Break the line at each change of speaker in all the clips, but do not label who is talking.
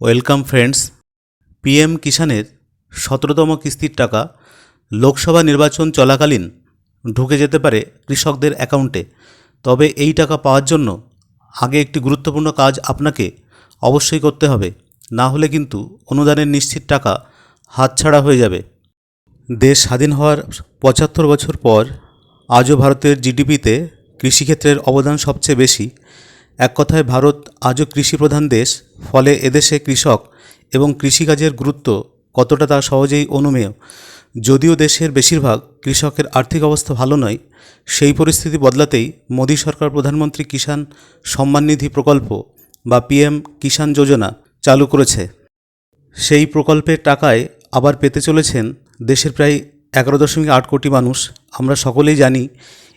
Welcome friends, PM কিষাণের সতেরোতম কিস্তির টাকা লোকসভা নির্বাচন চলাকালীন ঢুকে যেতে পারে কৃষকদের অ্যাকাউন্টে। তবে এই টাকা পাওয়ার জন্য আগে একটি গুরুত্বপূর্ণ কাজ আপনাকে অবশ্যই করতে হবে। না হলে কিন্তু অনুদানের নিশ্চিত টাকা হাতছাড়া হয়ে যাবে। দেশ স্বাধীন হওয়ার পঁচাত্তর বছর পর আজও ভারতের জিডিপিতে কৃষিক্ষেত্রের অবদান সবচেয়ে বেশি। এক কথায় ভারত আজও কৃষিপ্রধান দেশ, ফলে এদেশে কৃষক এবং কৃষিকাজের গুরুত্ব কতটা তা সহজেই অনুমেয়। যদিও দেশের বেশিরভাগ কৃষকের আর্থিক অবস্থা ভালো নয়, সেই পরিস্থিতি বদলাতেই মোদী সরকার প্রধানমন্ত্রী কিষাণ সম্মান নিধি প্রকল্প বা পিএম কিষাণ যোজনা চালু করেছে। সেই প্রকল্পের টাকায় আবার পেতে চলেছেন দেশের প্রায় এগারো দশমিক আট কোটি মানুষ। আমরা সকলেই জানি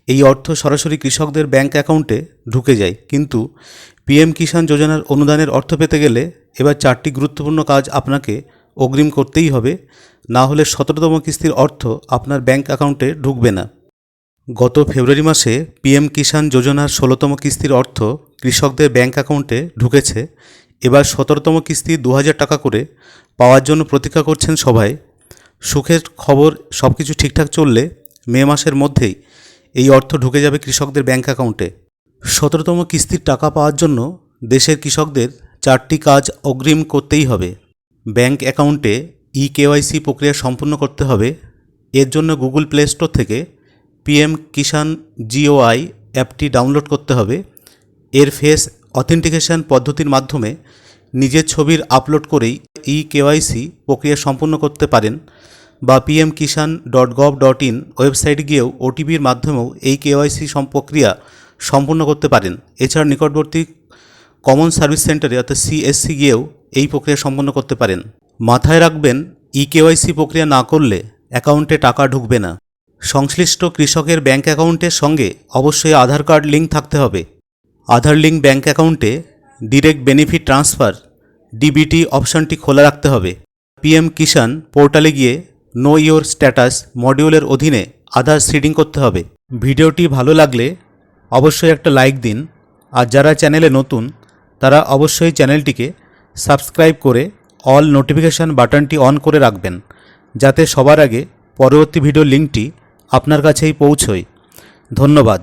এই অর্থ সরাসরি কৃষকদের ব্যাংক অ্যাকাউন্টে ঢুকে যায়। কিন্তু পিএম কিষাণ যোজনার অনুদানের অর্থ পেতে গেলে এবার চারটি গুরুত্বপূর্ণ কাজ আপনাকে অগ্রিম করতেই হবে। না হলে সতেরোতম কিস্তির অর্থ আপনার ব্যাংক অ্যাকাউন্টে ঢুকবে না। গত ফেব্রুয়ারি মাসে পিএম কিষাণ যোজনার ষোলোতম কিস্তির অর্থ কৃষকদের ব্যাংক অ্যাকাউন্টে ঢুকেছে। এবার সতেরোতম কিস্তি দু হাজার টাকা করে পাওয়ার জন্য প্রতীক্ষা করছেন সবাই। সুখের খবর সব কিছু ঠিকঠাক চললে মে মাসের মধ্যেই এই অর্থ ঢুকে যাবে কৃষকদের ব্যাংক অ্যাকাউন্টে। সতেরোতম কিস্তির টাকা পাওয়ার জন্য দেশের কৃষকদের চারটি কাজ অগ্রিম করতেই হবে। ব্যাংক অ্যাকাউন্টে ই কেওয়াইসি প্রক্রিয়া সম্পূর্ণ করতে হবে। এর জন্য গুগল প্লে স্টোর থেকে পিএম কিষাণ জিওআই অ্যাপটি ডাউনলোড করতে হবে। এর ফেস অথেন্টিকেশন পদ্ধতির মাধ্যমে নিজের ছবির আপলোড করেই ই কেওয়াইসি প্রক্রিয়া সম্পূর্ণ করতে পারেন। বা PM Kisan dot gov dot in website গিয়েও ওটিপির মাধ্যমেও এই কেওয়াইসি প্রক্রিয়া সম্পূর্ণ করতে পারেন। এছাড়া নিকটবর্তী কমন সার্ভিস সেন্টারে অর্থাৎ সিএসসি গিয়েও এই প্রক্রিয়া সম্পন্ন করতে পারেন। মাথায় রাখবেন, ই কেওয়াইসি প্রক্রিয়া না করলে অ্যাকাউন্টে টাকা ঢুকবে না। সংশ্লিষ্ট কৃষকের ব্যাঙ্ক অ্যাকাউন্টের সঙ্গে অবশ্যই আধার কার্ড লিঙ্ক থাকতে হবে। আধার লিঙ্ক ব্যাঙ্ক অ্যাকাউন্টে ডিরেক্ট বেনিফিট ট্রান্সফার, ডিবিটি অপশনটি খোলা রাখতে হবে। পিএম কিষাণ পোর্টালে গিয়ে নো ইয়োর স্ট্যাটাস মডিউলের অধীনে আধার সিডিং করতে হবে। ভিডিওটি ভালো লাগলে অবশ্যই একটা লাইক দিন। আর যারা চ্যানেলে নতুন, তারা অবশ্যই চ্যানেলটিকে সাবস্ক্রাইব করে অল নোটিফিকেশান বাটনটি অন করে রাখবেন, যাতে সবার আগে পরবর্তী ভিডিও লিঙ্কটি আপনার কাছেই পৌঁছয়। ধন্যবাদ।